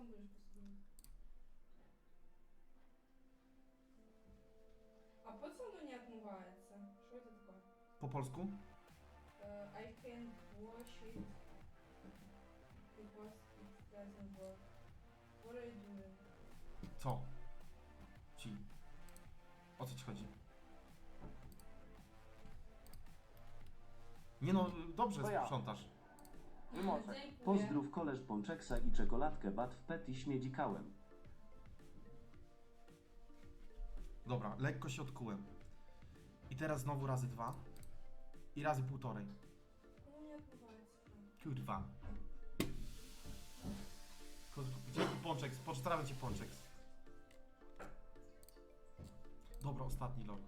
там будешь посудить? А по что оно не отмывается? Что это такое? Po polsku? Uh, I can wash it because it doesn't work. What are you doing? Co? Ci. O co ci chodzi? Nie no, dobrze To ja. sprzątasz. Może. Pozdrów koleż Ponczeksa i czekoladkę bat w pet i śmiedzikałem. Dobra, lekko się odkułem. I teraz znowu razy dwa. I razy półtorej. Kurwa. Gdzie tu pączek? Pocztrawię cię pączek. Dobra, ostatni log.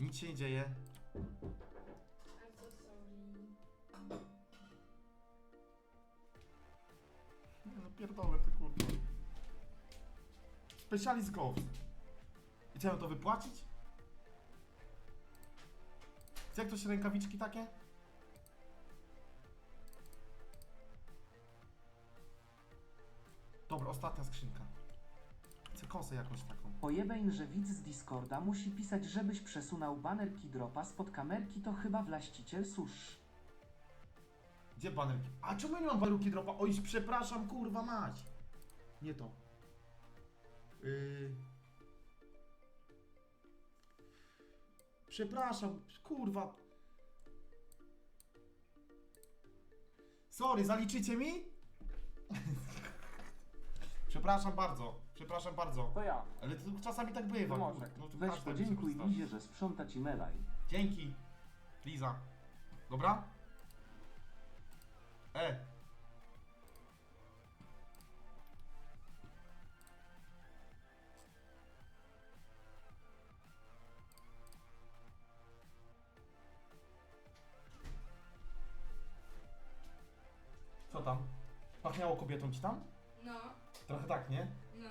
Nic się nie dzieje. Pierdolę ty kurwa. Specialist Ghost. I co, to wypłacić? Chce ktoś rękawiczki takie? Dobra, ostatnia skrzynka. Chcę kosę jakąś taką. Pojebeń, że widz z Discorda musi pisać, żebyś przesunął baner Kidropa spod kamerki, to chyba właściciel susz. Gdzie banerki? A czemu ja nie mam banerki dropa? Oj, przepraszam, kurwa mać. Nie to. Yy... Przepraszam, kurwa. Sorry, zaliczycie mi? przepraszam bardzo, przepraszam bardzo. To ja. Ale to czasami tak bywa. Może. kur- No, to Weź każdy podziękuj Lizie, że sprząta ci melaj. Dzięki. Liza. Dobra? E. Co tam? Pachniało kobietą ci tam? No, Trochę tak, nie? no.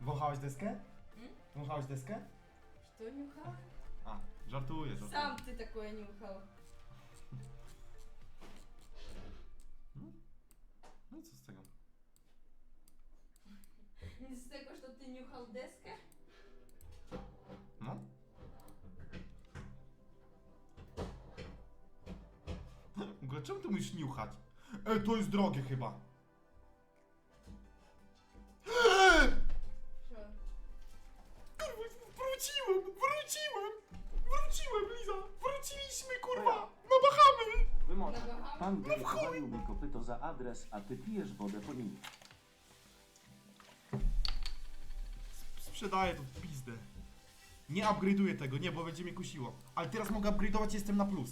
Wąchałaś deskę? М? Wąchałaś deskę? Что нюхал? A, żartuję, żartuję. Сам ты такое нюхал. No co z tego? Z tego, że ty niuchał deskę? No? W czemu tu musisz niuchać? Ej, to jest drogie chyba. Angel walił mi kopyto za adres, a ty pijesz wodę po nim. Sprzedaję to w pizdę. Nie upgrade'uję tego, nie, bo będzie mnie kusiło. Ale teraz mogę upgrade'ować, jestem na plus.